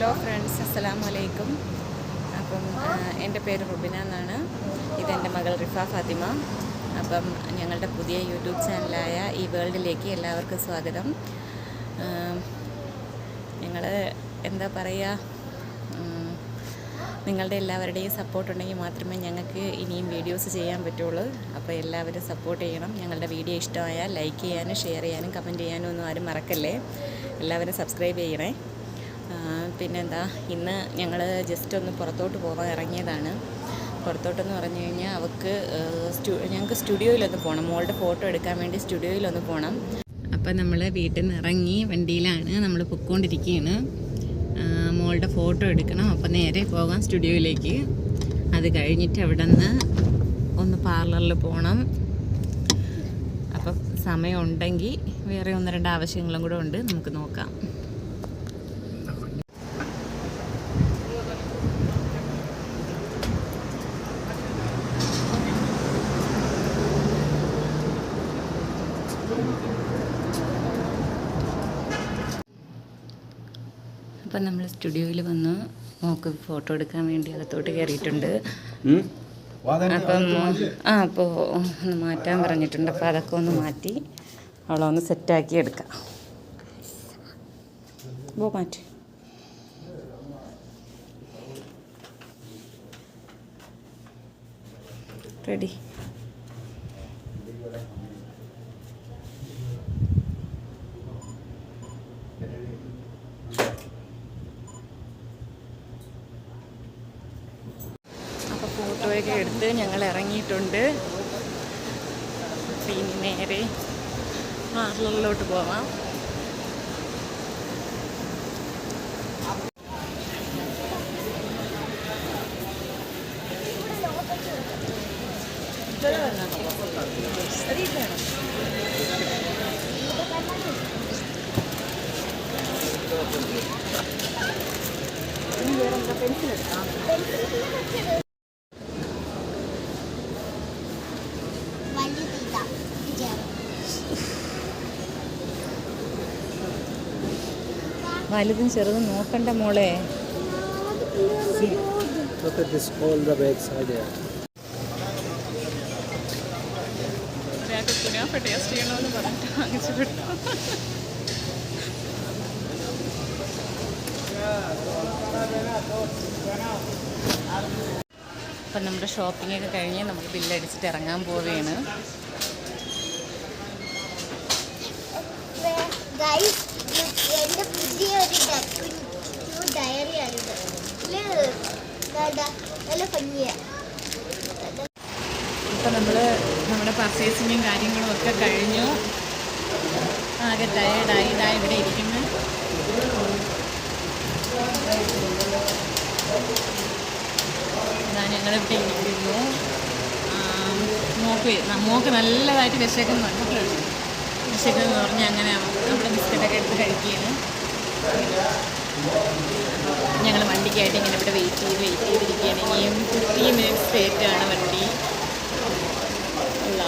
Hello friends അസ്സലാമു അലൈക്കും. അപ്പം എന്റെ പേര് റുബിന എന്നാണ്. ഇതെന്റെ മകൾ റിഫ ഫാത്തിമ. അപ്പം ഞങ്ങളുടെ പുതിയ യൂട്യൂബ് ചാനലായ ഈ വേൾഡിലേക്ക് എല്ലാവർക്കും സ്വാഗതം. ഞങ്ങൾ എന്താ പറയുക നിങ്ങളുടെ എല്ലാവരുടെയും സപ്പോർട്ട് ഉണ്ടെങ്കിൽ മാത്രമേ ഞങ്ങൾക്ക് ഇനിയും വീഡിയോസ് ചെയ്യാൻ പറ്റുള്ളൂ. അപ്പോൾ എല്ലാവരും സപ്പോർട്ട് ചെയ്യണം. ഞങ്ങളുടെ വീഡിയോ ഇഷ്ടമായാൽ ലൈക്ക് ചെയ്യാനും ഷെയർ ചെയ്യാനും കമന്റ് ചെയ്യാനും ഒന്നും ആരും മറക്കല്ലേ? എല്ലാവരും സബ്സ്ക്രൈബ് ചെയ്യണേ. പിന്നെന്താ ഇന്ന് ഞങ്ങൾ ജസ്റ്റ് ഒന്ന് പുറത്തോട്ട് പോകാൻ ഇറങ്ങിയതാണ്. പുറത്തോട്ടെന്ന് പറഞ്ഞു കഴിഞ്ഞാൽ അവൾക്ക് ഞങ്ങൾക്ക് സ്റ്റുഡിയോയിലൊന്ന് പോകണം മോളുടെ ഫോട്ടോ എടുക്കാൻ വേണ്ടി സ്റ്റുഡിയോയിലൊന്ന് പോകണം അപ്പം നമ്മൾ വീട്ടിൽ നിന്ന് ഇറങ്ങി വണ്ടിയിലാണ് നമ്മൾ പൊയ്ക്കൊണ്ടിരിക്കുകയാണ് മോളുടെ ഫോട്ടോ എടുക്കണം. അപ്പം നേരെ പോകാം സ്റ്റുഡിയോയിലേക്ക്. അത് കഴിഞ്ഞിട്ട് അവിടെ നിന്ന് ഒന്ന് പാർലറിൽ പോകണം അപ്പം സമയമുണ്ടെങ്കിൽ വേറെ ഒന്ന് രണ്ട് ആവശ്യങ്ങളും കൂടെ ഉണ്ട്. നമുക്ക് നോക്കാം. അപ്പം നമ്മൾ സ്റ്റുഡിയോയിൽ വന്ന് മോക്ക് ഫോട്ടോ എടുക്കാൻ വേണ്ടി അകത്തോട്ട് കയറിയിട്ടുണ്ട്. അപ്പം ആ അപ്പോൾ ഒന്ന് മാറ്റാൻ പറഞ്ഞിട്ടുണ്ട്. അപ്പോൾ അതൊക്കെ ഒന്ന് മാറ്റി അവളൊന്ന് സെറ്റാക്കി എടുക്കാം. പോ മാറ്റി. റെഡി അപ്പോൾ ഫോട്ടോയൊക്കെ എടുത്ത് ഞങ്ങൾ ഇറങ്ങിയിട്ടുണ്ട്. ഇനി നേരെ പാർലറിലോട്ട് പോവാം. വലുതിതാ വലുതും ചെറുതും നോക്കണ്ട മോളെ. Look at this all the bags are there. ഒരാൾക്ക് കുനാഫ ടേസ്റ്റ് ചെയ്യണമെന്ന് പറഞ്ഞിട്ട് വാങ്ങിച്ചു വിട്ടു. അപ്പം നമ്മുടെ ഷോപ്പിംഗ് ഒക്കെ കഴിഞ്ഞ് നമുക്ക് ബില്ലടിച്ചിട്ട് ഇറങ്ങാൻ പോവുകയാണ്. ഗൈസ് ഇപ്പം നമ്മൾ നമ്മുടെ പർച്ചേസിങ്ങും കാര്യങ്ങളും ഒക്കെ കഴിഞ്ഞു. ആകെ ടയേർഡായി ഇതാ ഇവിടെ ഇരിക്കുന്നു. ഇതാ ഞങ്ങളിവിടെ ഇരിക്കുന്നു. മോക്ക് മോക്ക് നല്ലതായിട്ട് വിശക്കുന്നുണ്ട് എന്ന് പറഞ്ഞാൽ അങ്ങനെ നമ്മുടെ ബിസ്ക്കറ്റൊക്കെ എടുത്ത് കഴിക്കുകയാണ്. ഞങ്ങൾ വണ്ടിക്കായിട്ട് ഇങ്ങനെ ഇവിടെ വെയിറ്റ് ചെയ്ത് വെയിറ്റ് ചെയ്തിരിക്കുകയാണ്. ഇനിയും ഫിഫ്റ്റി മിനിറ്റ്സ് ലേറ്റ് ആണ് വണ്ടി. അല്ല